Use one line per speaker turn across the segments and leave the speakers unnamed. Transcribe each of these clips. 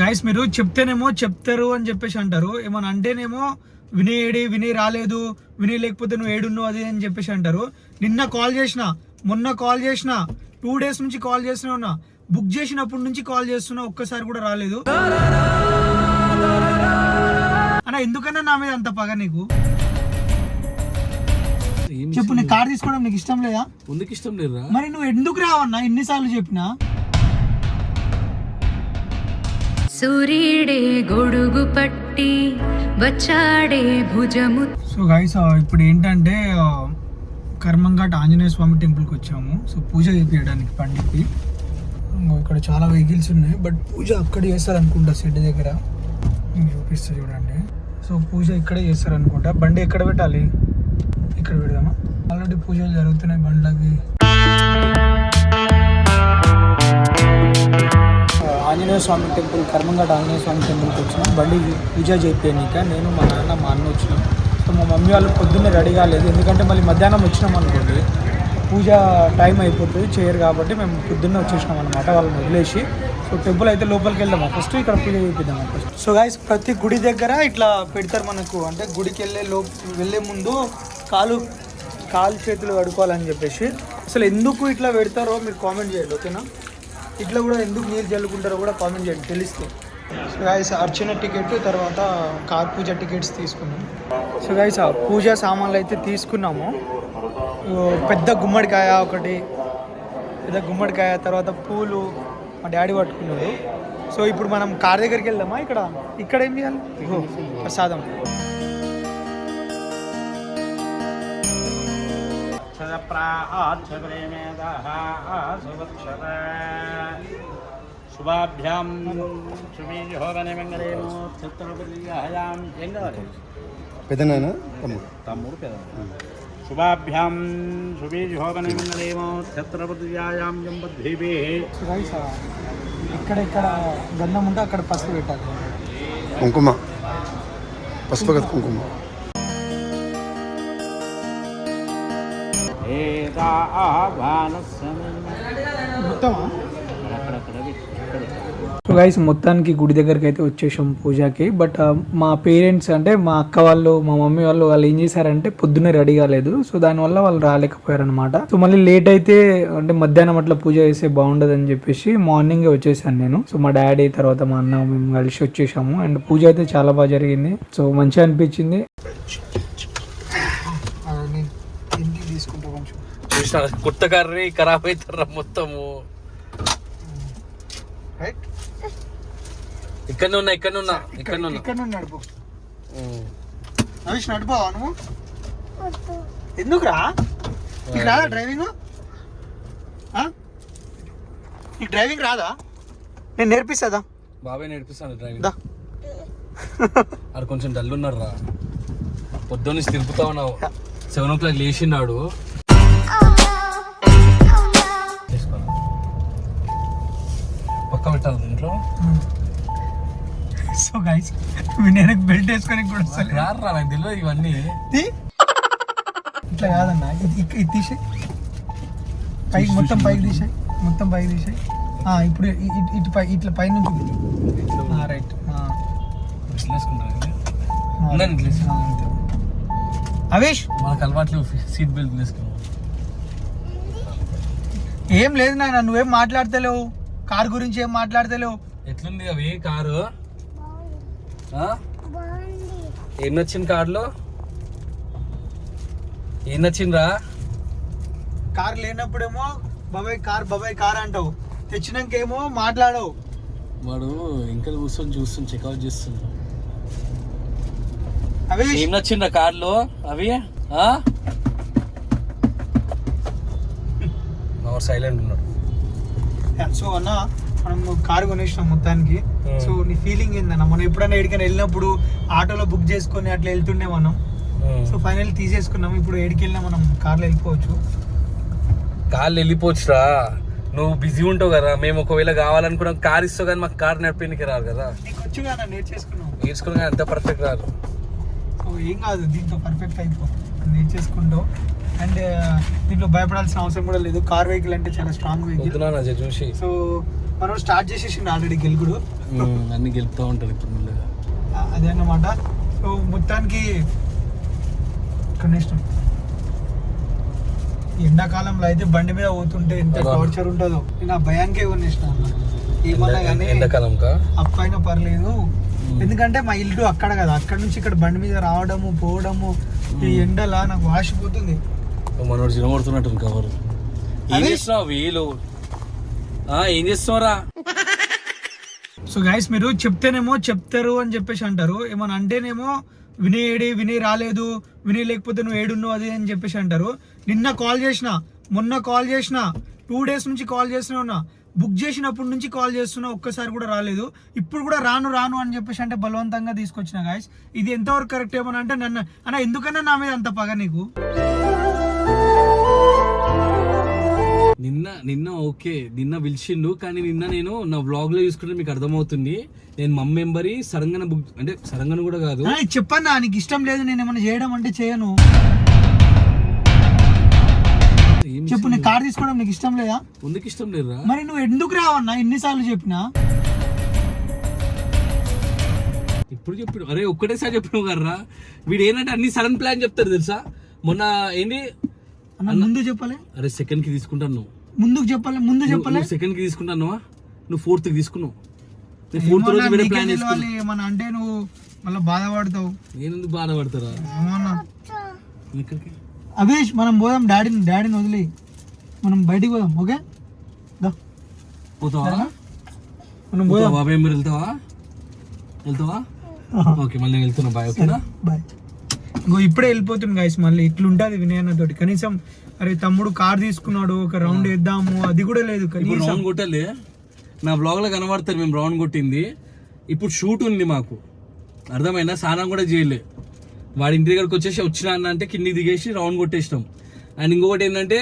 Guys మీరు చెప్తేనేమో చెప్తారు అని చెప్పేసి అంటారు. ఏమన్నా అంటేనేమో వినయ్ ఏడి వినయ్ రాలేదు వినయ్ లేకపోతే నువ్వు ఏడున్నావు అది అని చెప్పేసి అంటారు. నిన్న కాల్ చేసిన మొన్న కాల్ చేసిన టూ డేస్ నుంచి కాల్ చేస్తూనే ఉన్నా బుక్ చేసినప్పటి నుంచి కాల్ చేస్తున్నా ఒక్కసారి కూడా రాలేదు. అన్న ఎందుకన్నా నా మీద అంత పగ నీకు? చెప్పు నీ కార్ తీసుకోవడం నీకు ఇష్టం లేదా?
ముందుకు ఇష్టం లేదురా?
మరి నువ్వు ఎందుకు రావన్నా? ఎన్నిసార్లు చెప్పినా?
సూర్యుడే గొడుగు పట్టి వచ్చాడే భుజము.
సో గైస్ ఇప్పుడు ఏంటంటే కర్మంఘాట్ ఆంజనేయ స్వామి టెంపుల్కి వచ్చాము. సో పూజ చేయడానికి పండికి ఇక్కడ చాలా వెహికల్స్ ఉన్నాయి బట్ పూజ అక్కడ చేస్తారు అనుకుంటా షెడ్ దగ్గర. నేను చూపిస్తా చూడండి. సో పూజ ఇక్కడే చేస్తారు అనుకుంటా బండి ఎక్కడ పెట్టాలి? ఇక్కడ పెడదామా? ఆల్రెడీ పూజలు జరుగుతున్నాయి బండ్లకి. ఆంజనేయ స్వామి టెంపుల్ కర్మంఘాట్ ఆంజనేయ స్వామి టెంపుల్కి వచ్చినాం. బండి పూజ చేయించాక నేను మా నాన్న మా అన్న వచ్చినాం. సో మా మమ్మీ వాళ్ళు పొద్దున్నే రెడీ కాలేదు. ఎందుకంటే మళ్ళీ మధ్యాహ్నం వచ్చినాం అనుకోండి పూజ టైం అయిపోతుంది చేయరు కాబట్టి మేము పొద్దున్నే వచ్చేసినాం అనమాట వాళ్ళని వదిలేసి. సో టెంపుల్ అయితే లోపలికి వెళ్దామా? ఫస్ట్ ఇక్కడ పూజ చేయిద్దాం ఫస్ట్? సో గాయస్ ప్రతి గుడి దగ్గర ఇట్లా పెడతారు మనకు. అంటే గుడికి వెళ్ళే లో వెళ్ళే ముందు కాలు కాలు చేతులు కడుక్కోవాలని చెప్పేసి. అసలు ఎందుకు ఇట్లా పెడతారో మీరు కామెంట్ చేయండి ఓకేనా? ఇట్లా కూడా ఎందుకు నీళ్ళు చల్లుకుంటారో కూడా కామెంట్ చేయండి తెలిస్తే సో గాయస్ అర్చన టికెట్ తర్వాత కార్ పూజ టికెట్స్ తీసుకున్నాం. సో గాయస్ ఆ పూజ సామాన్లు అయితే తీసుకున్నాము. పెద్ద గుమ్మడికాయ ఒకటి పెద్ద గుమ్మడికాయ తర్వాత పూలు మా డాడీ పట్టుకున్నాడు. సో ఇప్పుడు మనం కార్ దగ్గరికి వెళ్దామా? ఇక్కడ ఇక్కడ ఏం చేయాలి? ప్రసాదం.
శుభాభ్యాం శుభీజోగనిమంగళేమో చిత్తపర్యాయాం ఏం కావాలి
పెద్దనాయన తమ్ముడు.
తమ్ముడు పెద శుభాభ్యాం శుభీజోగనిమంగళేమో చిత్తపర్యాయాం ఎంబద్భీభే
సో గాయస్ ఇక్కడ ఇక్కడ గంధం ఉంటే అక్కడ పసుపు పెట్టాలి.
కుంకుమ. పసుపు కదా కుంకుమ.
సో గైస్ మొత్తానికి గుడి దగ్గరికి అయితే వచ్చేసాం పూజకి బట్ ఆ, మా పేరెంట్స్ అంటే మా అక్క వాళ్ళు మా మమ్మీ వాళ్ళు వాళ్ళు ఏం చేశారంటే పొద్దున్నే రెడీ కాలేదు. సో దానివల్ల వాళ్ళు రాలేకపోయారు అనమాట సో మళ్ళీ లేట్ అయితే అంటే మధ్యాహ్నం అట్లా పూజ చేస్తే బాగుండదు అని చెప్పేసి మార్నింగ్ వచ్చేసాను నేను. సో మా డాడీ తర్వాత మా అన్న మేము కలిసి వచ్చేసాము. అండ్ పూజ అయితే చాలా బాగా జరిగింది. సో మంచిగా అనిపించింది తీసుకుంటా కొంచెం
చూసిన కొత్త కర్రీ ఖరాబ్ అవుతారా మొత్తము?
రైట్
ఇక్కడనే ఉన్నా ఇక్కడనే ఉన్నా ఇక్కడనే ఉన్నా.
ఇక్కడ నుండి నడుపు. నడిపోవా నువ్వు? ఎందుకురా? నీకు రాదా డ్రైవింగ్? ఆ? నీకు డ్రైవింగ్ రాదా? నేను నేర్పిస్తుందా?
బాబాయ్ నేర్పిస్తాను డ్రైవింగ్.
దా.
ఆడు కొంచెం డల్ ఉన్నాడు రా పొద్దున్న తిరుపుతా ఉన్నావు. సెవెన్ ఓ క్లాక్ లేచినాడు
సో గైస్ నేను బెల్ట్ వేసుకొని కూడా
రారు రా నాకు తెలియదు ఇవన్నీ.
ఇట్లా కాదన్నా ఇది తీసేయి. పైకి మొత్తం పైకి తీసేయి. మొత్తం పైకి తీసేయి. ఆ, ఇప్పుడు ఇటు పై ఇట్లా పై నుంచి రైట్. అవేష్
మనకు అలవాట్లు సీట్ బెల్ట్ వేసుకున్నాం.
ఏం లేదు నాయన నువ్వేం మాట్లాడతలేవు? కార్ గురించి ఏం మాట్లాడతలేవు?
ఎట్లుంది అవి? కారు? ఏం నచ్చింది కారులో? ఏం నచ్చిందిరా
కార్ లేనప్పుడేమో బాబాయ్ కార్ బాబాయ్ కార్ అంటావు. తెచ్చినాకేమో మాట్లాడవు.
వాడు ఇంకా కూర్చొని చూస్తుంది చెక్అవుట్ చేస్తుంది
అవేష్!
ఏం నచ్చిండ్రా కార్లో? అవి? సైలెంట్ ఉన్నాడు.
సో అన్న మనం కార్ కొనేసినాం మొత్తానికి.
Hmm.
సో నీ ఫీలింగ్ ఏందన్న? మనం ఎప్పుడైనా ఎక్కడికైనా వెళ్ళినప్పుడు ఆటోలో బుక్ చేసుకొని అట్లా వెళ్తుండే మనం. సో ఫైనల్ తీసేసుకున్నాం. ఇప్పుడు ఎడికి వెళ్ళినా మనం కార్లో వెళ్ళిపోవచ్చు.
కార్లు వెళ్ళిపోవచ్చురా. నువ్వు బిజీ ఉంటావు కదా. మేము ఒకవేళ కావాలనుకున్నాం కార్ ఇస్తావు కానీ మాకు కార్ నడిపేనికి రాదు కదా.
నేర్చేసుకున్నాం.
నేర్చుకుని ఎంత పర్ఫెక్ట్ రాదు
సో ఏం కాదు దీంతో పర్ఫెక్ట్ అయిపో. నేర్చేసుకుంటావు అండ్ దీంట్లో భయపడాల్సిన అవసరం కూడా లేదు. కార్ వెహికల్ అంటే చాలా స్ట్రాంగ్ వెహికల్
చూసి.
సో మనం స్టార్ట్ చేసేసిండు ఆల్రెడీ గెలుకుడు
ఉమ్, అన్ని గెలుపుతా ఉంటారు ఇప్పుడు
అదే అన్నమాట. సో మొత్తానికి ఇష్టం ఎండాకాలంలో అయితే బండి మీద పోతుంటే ఎంత. టార్చర్ ఉంటుందో. నేను ఆ భయానికే కొనిష్టం ఏమన్నా కానీ
ఎండాకాలం కా
అప్ అయినా పర్లేదు ఎందుకంటే మా ఇల్లు అక్కడ కదా. అక్కడ నుంచి ఇక్కడ బండి మీద రావడము పోవడము ఈ ఎండలా నాకు వాసిపోతుంది.
మనోడు జినబడుతున్నట్టు కవర్. ఏం. చేస్తున్నావు వీలు? ఏం చేస్తున్నావురా?
సో గైస్ మీరు చెప్తేనేమో చెప్తారు అని చెప్పేసి అంటారు. ఏమన్నా అంటేనేమో వినయ్ ఏడి వినయ్ రాలేదు వినయ్ లేకపోతే నువ్వు ఏడున్నావు అది అని చెప్పేసి అంటారు. నిన్న కాల్ చేసిన మొన్న కాల్ చేసిన టూ డేస్ నుంచి కాల్ చేస్తూనే ఉన్నా. బుక్ చేసినప్పటి నుంచి కాల్ చేస్తున్నా ఒక్కసారి కూడా రాలేదు. ఇప్పుడు కూడా రాను రాను అని చెప్పేసి అంటే బలవంతంగా తీసుకొచ్చిన గాయస్ ఇది ఎంతవరకు కరెక్ట్ ఏమని అంటే నన్ను అన్న ఎందుకన్నా నా మీద అంత పగ నీకు?
నిన్న నిన్న ఓకే నిన్న పిలిచిండు కానీ నిన్న నేను నా వ్లాగ్లో చూసుకుంటే మీకు అర్థమవుతుంది. నేను మమ్ మెంబరి సరంగన బుక్ అంటే సరంగన కూడా కాదు.
చెప్పన్నా నీకు ఇష్టం లేదు నేను ఏమైనా చేయడం అంటే చేయను. చెప్పు నీ కార్ తీసుకోవడం నీకు ఇష్టం లేదా?
ముందుకు ఇష్టం లేదురా?
మరి నువ్వు ఎందుకు రావన్నా? ఎన్నిసార్లు చెప్పినా?
ఇప్పుడు చెప్పిన అరే ఒక్కటేసారి చెప్పినావు కదరా. వీడు ఏంటంటే అన్ని సడన్ ప్లాన్ చెప్తారు తెలుసా? మొన్న ఏంటి
ముందు చెప్పలే?
అరే సెకండ్కి తీసుకుంటాను నువ్వు.
ముందుకు చెప్పలే ముందు చెప్పలే?
సెకండ్కి తీసుకుంటాను నువ్వు ఫోర్త్కి తీసుకున్నావు నేను ఫోర్త్ రోజు వేరే ప్లాన్ చేసుకున్నా
ఏమన్నా అంటే నువ్వు మళ్ళీ బాధపడతావు.
నేను ఎందుకు బాధపడతారా
ఏమన్నా
ఇక్కడికి
అవేష్ మనం పోదాం డాడీని డాడీని వదిలి మనం బయటికి పోదాం ఓకే.
పోతావా?
మనం పోదాం.
బాబాయ్ మీరు వెళ్తావా? వెళ్తావా? ఓకే మళ్ళీ నేను వెళ్తున్నా బాయ్ ఓకేనా?
బాయ్. ఇంకో ఇప్పుడే వెళ్ళిపోతుంది గాయస్ మళ్ళీ. ఇట్లుంటది వినయన్న తోటి కనీసం అరే తమ్ముడు కార్ తీసుకున్నాడు ఒక రౌండ్ వేద్దాము అది కూడా లేదు.
రౌండ్ కొట్టాలి. నా బ్లాగ్లో కనబడతారు మేము రౌండ్ కొట్టింది. ఇప్పుడు షూట్ ఉంది మాకు. అర్థమైనా స్నానం కూడా చేయలే. వాడి ఇంటి దగ్గరకు వచ్చేసి వచ్చిన అన్న అంటే కిందికి దిగేసి రౌండ్ కొట్టేసినాం. అండ్ ఇంకొకటి ఏంటంటే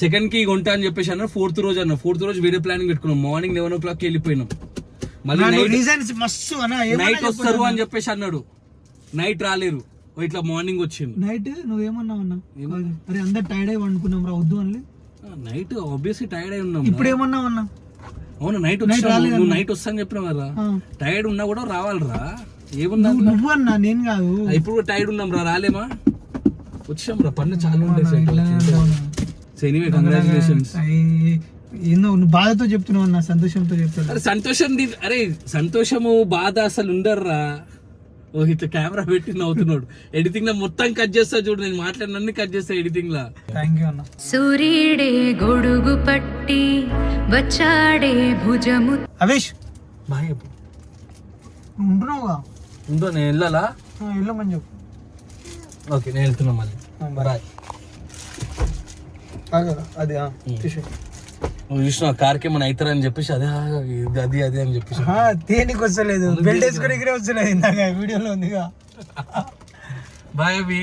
సెకండ్కి కొంటా అని చెప్పేసి అన్న ఫోర్త్ రోజు అన్న ఫోర్త్ రోజు వేరే ప్లానింగ్ పెట్టుకున్నాం. మార్నింగ్ లెవెన్ ఓ క్లాక్ వెళ్ళిపోయినాం. మళ్ళీ నైట్
రీజన్స్ మస్తు అన్న ఏమన్నా
నైట్
చెప్పు
వస్తారు. అని చెప్పేసి అన్నాడు. నైట్ రాలేరు ఇట్లా మార్నింగ్ వచ్చింది
నైట్ నువ్వేమన్నావు అన్న? అరే అందరు టైర్డ్ అయి వండుకున్నాం రా వద్దు అని
నైట్ ఆబ్వియస్లీ టైర్డ్ అయి ఉన్నాం
ఇప్పుడు ఏమన్నావు అన్న?
అవును నైట్ వచ్చి నైట్ వస్తా అని చెప్పినావు కదా. టైర్డ్ ఉన్నా కూడా రావాలిరా. ఏముందా
నువ్వు అన్నా నేను కాదు.
ఇప్పుడు టైర్డ్ ఉన్నాం రా రాలేమా? వచ్చాం రా పన్ను చాలా
అంటావు అన్న.
ఎనీవే కంగ్రాచులేషన్స్
ఏందో నువ్వు బాధతో చెప్తున్నావు అన్న సంతోషంతో చెప్తాను
అరే సంతోషం అరే సంతోషము బాధ అసలు ఉండర్రా. ఓ ఇట్లా కెమెరా పెట్టి నవ్వుతున్నాడు. ఎడిటింగ్లో మొత్తం కట్ చేస్తా చూడు నేను మాట్లాడినన్ని కట్ చేస్తా ఎడిటింగ్ లా.
థ్యాంక్ యూ అన్న.
సూర్యుడే గొడుగు పట్టి వచ్చాడే భుజము
అవేష్ బాయ్
ఉంటున్నావుగా?
ఉందో నేను వెళ్ళాలా?
వెళ్ళమని చెప్పు.
ఓకే నేను వెళ్తున్నా మళ్ళీ.
బాయ్. అది.
నువ్వు చూసిన కార్కి ఏమైనా అవుతారని చెప్పేసి అదే ఇది అది అది అని చెప్పేసి.
దేనికి వస్తలేదు. బెల్ట్ వేసుకొని వస్తలేదు ఇందాక వీడియోలో ఉందిగా.
బాయ్ అవి